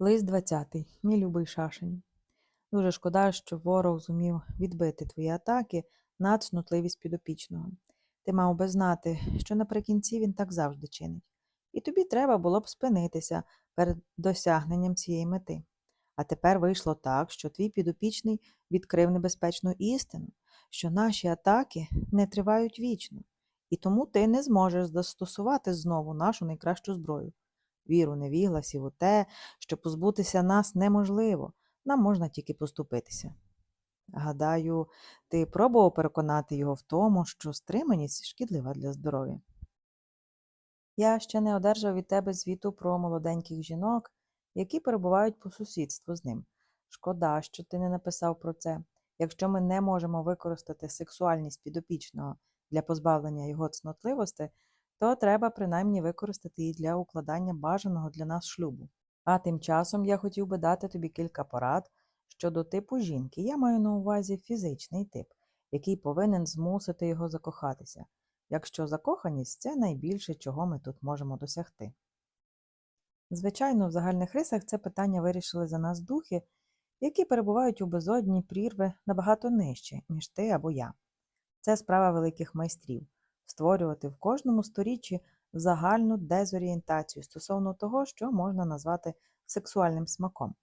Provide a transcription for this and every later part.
Лист 20. Мій любий шашень. Дуже шкода, що ворог зумів відбити твої атаки на цнутливість підопічного. Ти мав би знати, що наприкінці він так завжди чинить. І тобі треба було б спинитися перед досягненням цієї мети. А тепер вийшло так, що твій підопічний відкрив небезпечну істину, що наші атаки не тривають вічно, і тому ти не зможеш застосувати знову нашу найкращу зброю. Віру невігласів у те, що позбутися нас неможливо, нам можна тільки поступитися. Гадаю, ти пробував переконати його в тому, що стриманість шкідлива для здоров'я. Я ще не одержав від тебе звіту про молоденьких жінок, які перебувають по сусідству з ним. Шкода, що ти не написав про це. Якщо ми не можемо використати сексуальність підопічного для позбавлення його цнотливості, то треба принаймні використати її для укладання бажаного для нас шлюбу. А тим часом я хотів би дати тобі кілька порад щодо типу жінки. Я маю на увазі фізичний тип, який повинен змусити його закохатися, якщо закоханість це найбільше, чого ми тут можемо досягти. Звичайно, в загальних рисах це питання вирішили за нас духи, які перебувають у безодні прірви набагато нижче, ніж ти або я. Це справа великих майстрів створювати в кожному сторіччі загальну дезорієнтацію стосовно того, що можна назвати сексуальним смаком.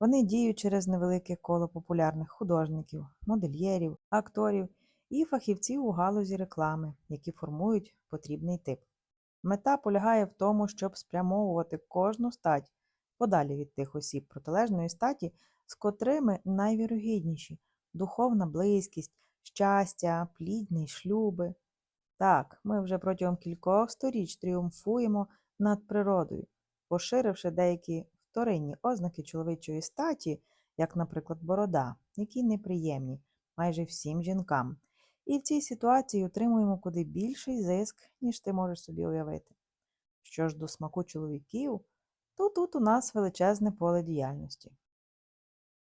Вони діють через невелике коло популярних художників, модельєрів, акторів і фахівців у галузі реклами, які формують потрібний тип. Мета полягає в тому, щоб спрямовувати кожну стать подалі від тих осіб протилежної статі, з котрими найвірогідніші духовна близькість, щастя, плідність, шлюби. Так, ми вже протягом кількох сторіч тріумфуємо над природою, поширивши деякі вторинні ознаки чоловічої статі, як, наприклад, борода, які неприємні майже всім жінкам. І в цій ситуації отримуємо куди більший зиск, ніж ти можеш собі уявити. Що ж до смаку чоловіків, то тут у нас величезне поле діяльності.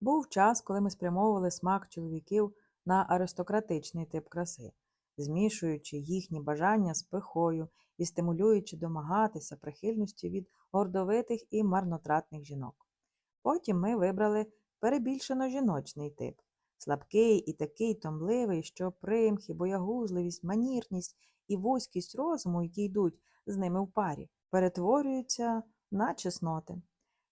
Був час, коли ми спрямовували смак чоловіків на аристократичний тип краси, змішуючи їхні бажання з пихою і стимулюючи домагатися прихильності від гордовитих і марнотратних жінок. Потім ми вибрали перебільшено жіночний тип слабкий і такий томливий, що примхи, боягузливість, манірність і вузькість розуму, які йдуть з ними в парі, перетворюються на чесноти.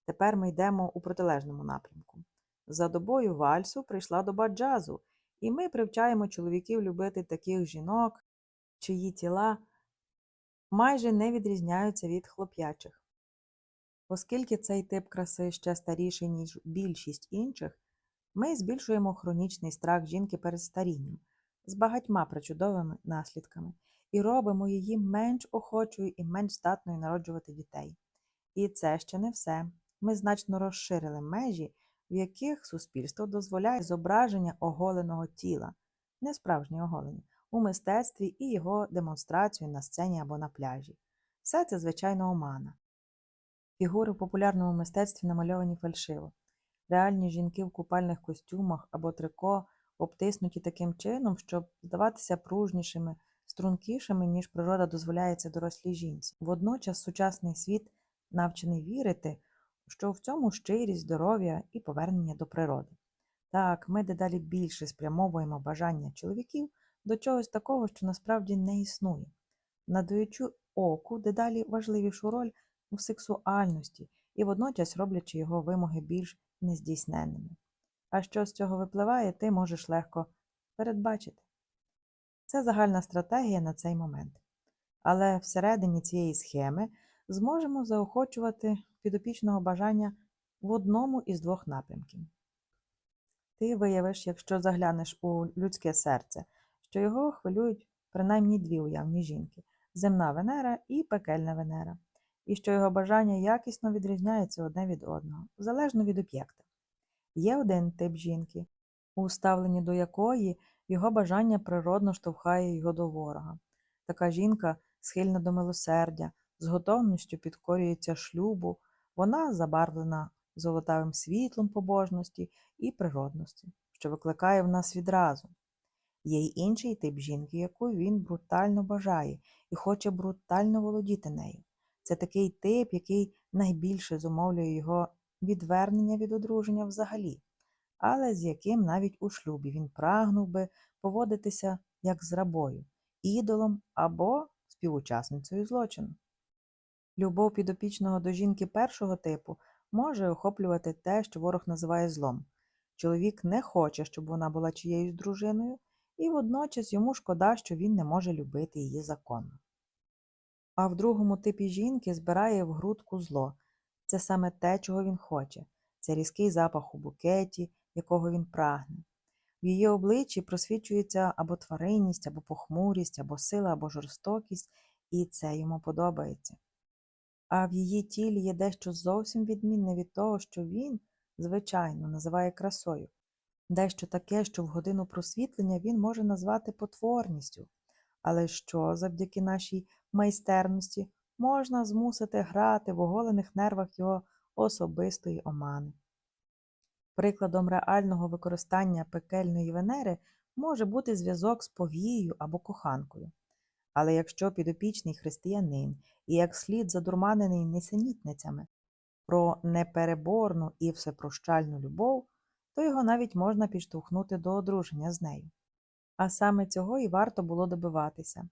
Тепер ми йдемо у протилежному напрямку. За добою вальсу прийшла доба джазу, і ми привчаємо чоловіків любити таких жінок, чиї тіла майже не відрізняються від хлоп'ячих. Оскільки цей тип краси ще старіший, ніж більшість інших, ми збільшуємо хронічний страх жінки перед старінням з багатьма причудовими наслідками і робимо її менш охочою і менш здатною народжувати дітей. І це ще не все. Ми значно розширили межі, в яких суспільство дозволяє зображення оголеного тіла, не справжнє оголення, у мистецтві і його демонстрацію на сцені або на пляжі. Все це, звичайно, омана. Фігури в популярному мистецтві намальовані фальшиво. Реальні жінки в купальних костюмах або трико обтиснуті таким чином, щоб здаватися пружнішими, стрункішими, ніж природа дозволяється дорослій жінці. Водночас сучасний світ навчений вірити, що в цьому щирість, здоров'я і повернення до природи. Так, ми дедалі більше спрямовуємо бажання чоловіків до чогось такого, що насправді не існує, надаючи оку дедалі важливішу роль у сексуальності і водночас роблячи його вимоги більш нездійсненними. А що з цього випливає, ти можеш легко передбачити. Це загальна стратегія на цей момент. Але всередині цієї схеми зможемо заохочувати підопічного бажання в одному із двох напрямків. Ти виявиш, якщо заглянеш у людське серце, що його хвилюють принаймні дві уявні жінки земна Венера і пекельна Венера, і що його бажання якісно відрізняються одне від одного, залежно від об'єкта. Є один тип жінки, у ставленні до якої його бажання природно штовхає його до ворога. Така жінка схильна до милосердя, з готовністю підкорюється шлюбу, вона забарвлена золотавим світлом побожності і природності, що викликає в нас відразу. Є й інший тип жінки, яку він брутально бажає і хоче брутально володіти нею. Це такий тип, який найбільше зумовлює його відвернення від одруження взагалі, але з яким навіть у шлюбі він прагнув би поводитися як з рабою, ідолом або співучасницею злочину. Любов підопічного до жінки першого типу може охоплювати те, що ворог називає злом. Чоловік не хоче, щоб вона була чиєюсь дружиною, і водночас йому шкода, що він не може любити її законно. А в другому типі жінки збирає в грудку зло. Це саме те, чого він хоче. Це різкий запах у букеті, якого він прагне. В її обличчі просвічується або тваринність, або похмурість, або сила, або жорстокість, і це йому подобається. А в її тілі є дещо зовсім відмінне від того, що він, звичайно, називає красою, дещо таке, що в годину просвітлення він може назвати потворністю, але що завдяки нашій майстерності можна змусити грати в оголених нервах його особистої омани. Прикладом реального використання пекельної венери може бути зв'язок з повією або коханкою. Але якщо підопічний християнин і як слід задурманений несенітницями про непереборну і всепрощальну любов, то його навіть можна підштовхнути до одруження з нею. А саме цього і варто було добиватися.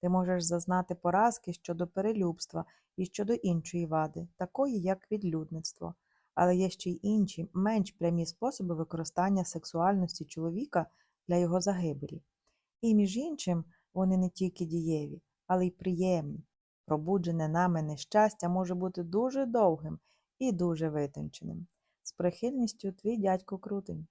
Ти можеш зазнати поразки щодо перелюбства і щодо іншої вади, такої як відлюдництво, але є ще й інші, менш прямі способи використання сексуальності чоловіка для його загибелі. І, між іншим, вони не тільки дієві, але й приємні. Пробуджене нами нещастя може бути дуже довгим і дуже витонченим. З прихильністю твій дядько Крутень.